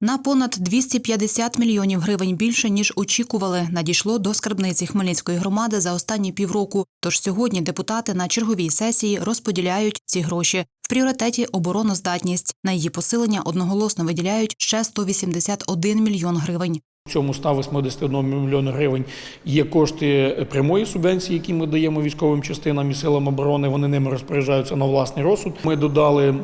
На понад 250 мільйонів гривень більше ніж очікували, надійшло до скарбниці Хмельницької громади за останні півроку. Тож сьогодні депутати на черговій сесії розподіляють ці гроші. В пріоритеті обороноздатність. На її посилення одноголосно виділяють ще 181 мільйон гривень. В цьому 181 мільйона гривень є кошти прямої субвенції, які ми даємо військовим частинам і силам оборони. Вони ними розпоряджаються на власний розсуд. Ми додали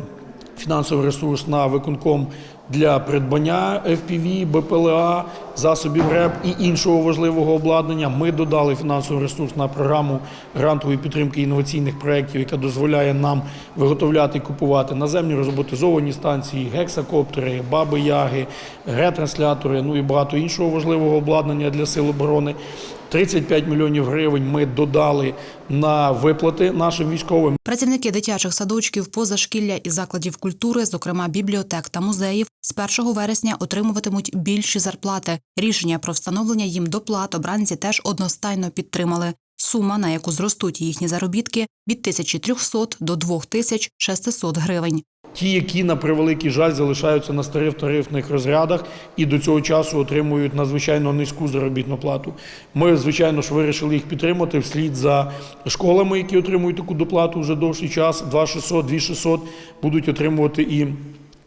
фінансовий ресурс на виконком для придбання FPV, БПЛА, засобів РЕП і іншого важливого обладнання. Ми додали фінансовий ресурс на програму грантової підтримки інноваційних проєктів, яка дозволяє нам виготовляти і купувати наземні роботизовані станції, гексакоптери, баби яги, ретранслятори, ну і багато іншого важливого обладнання для сил оборони. 35 мільйонів гривень ми додали на виплати нашим військовим. Працівники дитячих садочків, позашкілля і закладів культури, зокрема бібліотек та музеїв, з 1 вересня отримуватимуть більші зарплати. Рішення про встановлення їм доплат обранці теж одностайно підтримали. Сума, на яку зростуть їхні заробітки, від 1300 до 2600 гривень. Ті, які на превеликий жаль залишаються на старих тарифних розрядах і до цього часу отримують надзвичайно низьку заробітну плату. Ми, звичайно ж, вирішили їх підтримати вслід за школами, які отримують таку доплату вже довший час. 2600, 2600 будуть отримувати і.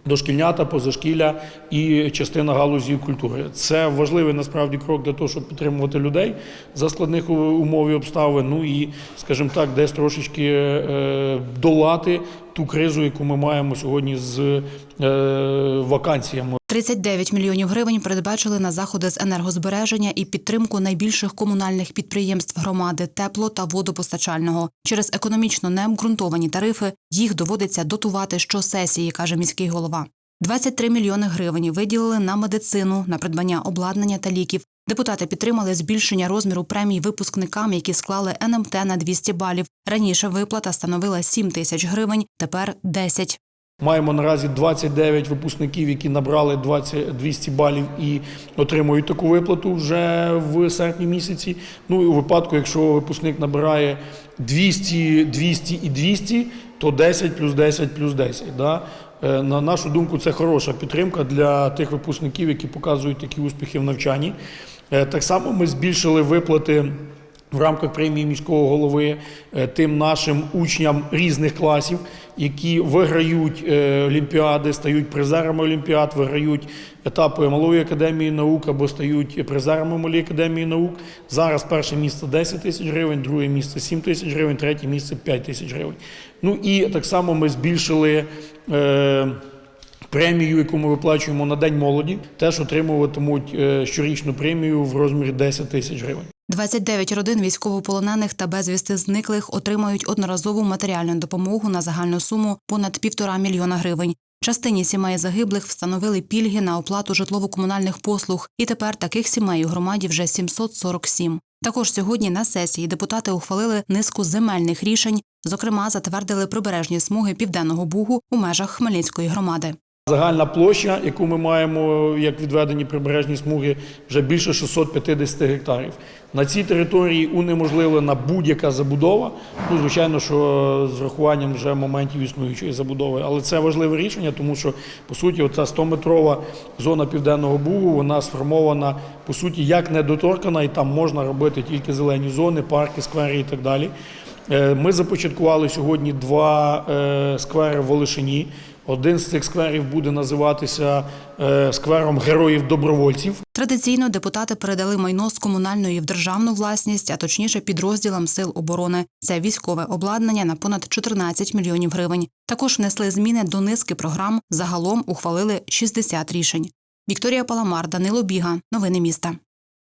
Дошкільнята, позашкілля і частина галузі культури. Це важливий насправді крок для того, щоб підтримувати людей за складних умов і обставин. Ну і, скажімо так, десь трошечки е, долати ту кризу, яку ми маємо сьогодні з е, вакансіями. 39 мільйонів гривень передбачили на заходи з енергозбереження і підтримку найбільших комунальних підприємств громади тепло та водопостачального. Через економічно необґрунтовані тарифи їх доводиться дотувати щосесії, каже міський голова. 23 мільйони гривень виділили на медицину, на придбання обладнання та ліків. Депутати підтримали збільшення розміру премій випускникам, які склали НМТ на 200 балів. Раніше виплата становила 7 тисяч гривень, тепер 10. Маємо наразі 29 випускників, які набрали 20, 200 балів і отримують таку виплату вже в серпні місяці. Ну і у випадку, якщо випускник набирає 200, 200 і 200, то 10 плюс 10 плюс 10. Да? Е, На нашу думку, це хороша підтримка для тих випускників, які показують такі успіхи в навчанні. Е, Так само ми збільшили виплати. В рамках премії міського голови е, тим нашим учням різних класів, які виграють е, олімпіади, стають призерами олімпіад, виграють етапи малої академії наук або стають призерами малої академії наук. Зараз перше місце 10 тисяч гривень, друге місце 7 тисяч гривень, третє місце 5 тисяч гривень. Ну і так само ми збільшили. Премію, яку ми виплачуємо на День молоді, теж отримуватимуть е, щорічну премію в розмірі 10 тисяч гривень. 29 родин військовополонених та безвісти зниклих отримають одноразову матеріальну допомогу на загальну суму понад півтора мільйона гривень. Частині сімей загиблих встановили пільги на оплату житлово-комунальних послуг, і тепер таких сімей у громаді вже 747. Також сьогодні на сесії депутати ухвалили низку земельних рішень, зокрема, затвердили прибережні смуги південного бугу у межах Хмельницької громади. Загальна площа, яку ми маємо як відведені прибережні смуги, вже більше 650 гектарів. На цій території унеможливлена будь-яка забудова. Ну, звичайно, що з врахуванням вже моментів існуючої забудови. Але це важливе рішення, тому що по суті, оця 100-метрова зона південного бугу вона сформована по суті як недоторкана, і там можна робити тільки зелені зони, парки, сквери і так далі. Е, Ми започаткували сьогодні два е, сквери в Олешині. Один з цих скверів буде називатися е, сквером героїв-добровольців. Традиційно депутати передали майно з комунальної в державну власність, а точніше підрозділам сил оборони. Це військове обладнання на понад 14 мільйонів гривень. Також внесли зміни до низки програм. Загалом ухвалили 60 рішень. Вікторія Паламар, Данило Біга. Новини міста.